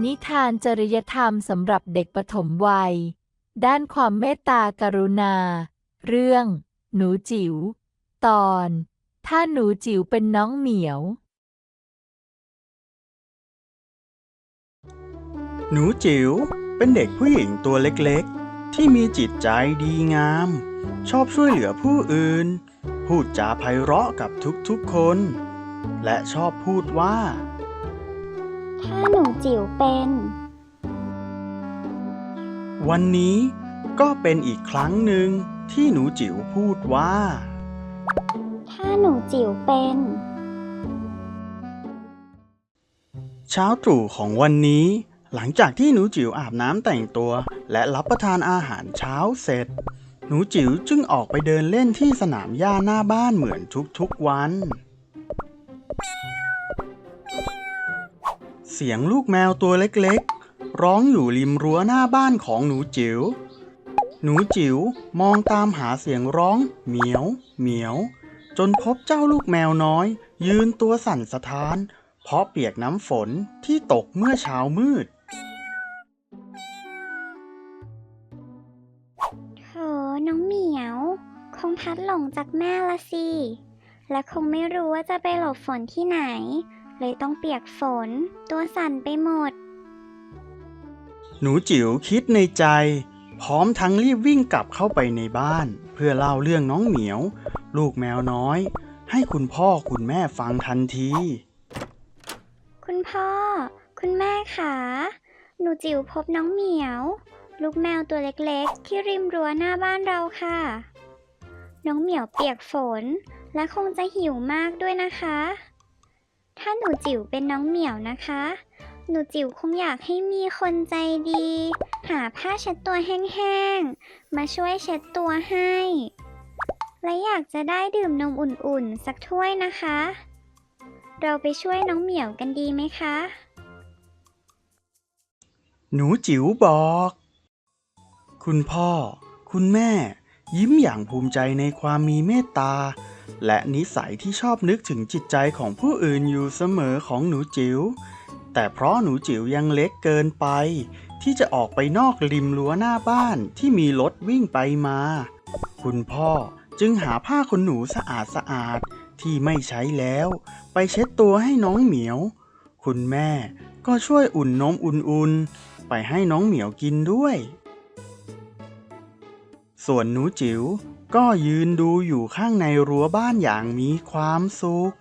นิทานจริยธรรมสำหรับเด็กปฐมวัย ด้านความเมตตากรุณา เรื่อง หนูจิ๋ว ตอน ถ้าหนูจิ๋วเป็นน้องเหมียว หนูจิ๋วเป็นเด็กผู้หญิงตัวเล็กๆ ที่มีจิตใจดีงาม ชอบช่วยเหลือผู้อื่น พูดจาไพเราะกับทุกๆคน และชอบพูดว่า ถ้าหนูจิ๋วเป็น วันนี้ก็เป็นอีกครั้งหนึ่งที่หนูจิ๋วพูดว่า ถ้าหนูจิ๋วเป็น เช้าตรู่ของวันนี้ หลังจากที่หนูจิ๋วอาบน้ำแต่งตัว และรับประทานอาหารเช้าเสร็จ หนูจิ๋วจึงออกไปเดินเล่นที่สนามหญ้าหน้าบ้านเหมือนทุกๆวัน สียงลูกแมวตัวเล็กๆ ร้องอยู่ริมรั้วหน้าบ้านของหนูจิ๋ว หนูจิ๋วมองตามหาเสียงร้อง เหมียว เหมียว จนพบเจ้าลูกแมวน้อย ยืนตัวสั่นสะท้าน เพราะเปียกน้ำฝนที่ตกเมื่อเช้ามืดเธอน้องเหมียว คงพัดหลงจากแม่ละสิ และคงไม่รู้ว่าจะไปหลบฝนที่ไหน เลยต้องเปียกฝน ตัวสั่นไปหมด หนูจิ๋วคิดในใจ พร้อมทั้งรีบวิ่งกลับเข้าไปในบ้าน เพื่อเล่าเรื่องน้องเหมียว ลูกแมวน้อย ให้คุณพ่อคุณแม่ฟังทันที คุณพ่อ คุณแม่คะหนูจิ๋วพบน้องเหมียว ลูกแมวตัวเล็กๆ ที่ริมรั้วหน้าบ้านเราค่ะ น้องเหมียวเปียกฝน และคงจะหิวมากด้วยนะคะ ถ้าหนูจิ๋วเป็นน้องเหมียวนะคะ หนูจิ๋วคงอยากให้มีคนใจดี หาผ้าเช็ดตัวแห้งๆ มาช่วยเช็ดตัวให้ และอยากจะได้ดื่มนมอุ่นๆ สักถ้วยนะคะ เราไปช่วยน้องเหมียวกันดีไหมคะ หนูจิ๋วบอก คุณพ่อ คุณแม่ ยิ้มอย่างภูมิใจในความมีเมตตา และนิสัยที่ชอบนึกถึงจิตใจของผู้อื่นอยู่เสมอของหนูจิ๋ว แต่เพราะหนูจิ๋วยังเล็กเกินไป ที่จะออกไปนอกริมรั้วหน้าบ้านที่มีรถวิ่งไปมา คุณพ่อจึงหาผ้าขนหนูสะอาดสะอาดๆที่ไม่ใช้แล้ว ไปเช็ดตัวให้น้องเหมียว คุณแม่ก็ช่วยอุ่นนมอุ่นๆ ไปให้น้องเหมียวกินด้วย ส่วนหนูจิ๋วก็ยืนดูอยู่ข้างในรั้วบ้านอย่างมีความสุข